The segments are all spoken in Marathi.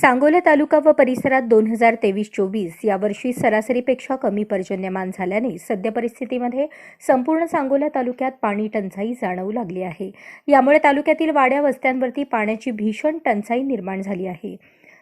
सांगोला तालुका व परिसरात दोन हजार तेवीस चोवीस यावर्षी सरासरीपेक्षा कमी पर्जन्यमान झाल्याने सद्य परिस्थितीमध्ये संपूर्ण सांगोला तालुक्यात पाणी टंचाई जाणवू लागली आहे. यामुळे तालुक्यातील वाड्या वस्त्यांवरती पाण्याची भीषण टंचाई निर्माण झाली आहे.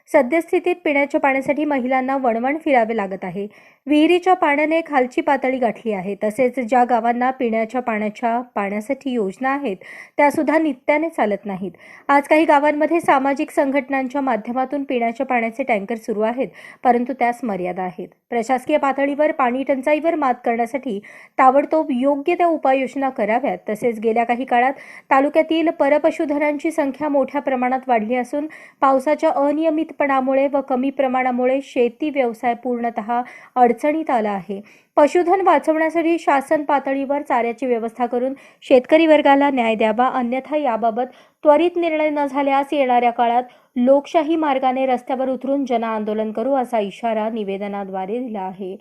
सद्यस्थितीत पिण्याच्या पाण्यासाठी महिलांना वणवण फिरावे लागत आहे. विहिरीच्या पाण्याने खालची पातळी गाठली आहे. तसेच ज्या गावांना पिण्याच्या पाण्याच्या पाण्यासाठी योजना आहेत त्यासुद्धा नित्याने चालत नाहीत. आज काही गावांमध्ये सामाजिक संघटनांच्या माध्यमातून पिण्याच्या पाण्याचे टँकर सुरू आहेत परंतु त्यास मर्यादा आहेत. प्रशासकीय पातळीवर पाणी टंचाईवर मात करण्यासाठी ताबडतोब योग्य त्या उपाययोजना कराव्यात. तसेच गेल्या काही काळात तालुक्यातील परपशुधनांची संख्या मोठ्या प्रमाणात वाढली असून पावसाच्या अनियमित अनियमितपणामुळे व कमी प्रमाणामुळे शेती व्यवसाय पूर्णतः अडचणीत आला आहे. पशुधन वाचवण्यासाठी शासन पातळीवर चाऱ्याची व्यवस्था करून शेतकरी वर्गाला न्याय द्यावा अन्यथा याबाबत त्वरित निर्णय न झाल्यास येणाऱ्या काळात लोकशाही मार्गाने रस्त्यावर उतरून जनआंदोलन करू असा इशारा निवेदनाद्वारे दिला आहे.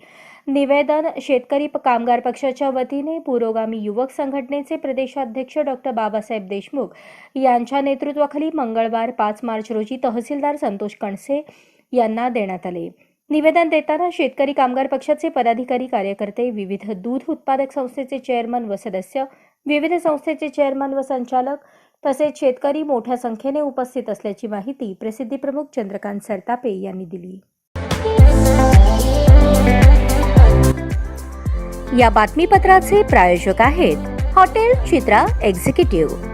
निवेदन शेतकरी प- कामगार पक्षाच्या वतीने पुरोगामी युवक संघटनेचे प्रदेशाध्यक्ष डॉक्टर बाबासाहेब देशमुख यांच्या नेतृत्वाखाली मंगळवार पाच मार्च रोजी तहसीलदार संतोष कणसे यांना देण्यात आले. निवेदन देताना शेतकरी कामगार पक्षाचे पदाधिकारी कार्यकर्ते विविध दूध उत्पादक संस्थेचे चेअरमन व सदस्य विविध संस्थेचे चेअरमन व संचालक तसेच शेतकरी मोठ्या संख्येने उपस्थित असल्याची माहिती प्रसिद्धी प्रमुख चंद्रकांत सरतापे यांनी दिली. या बातमीपत्राचे प्रायोजक आहेत हॉटेल चित्रा एक्झिक्युटिव्ह.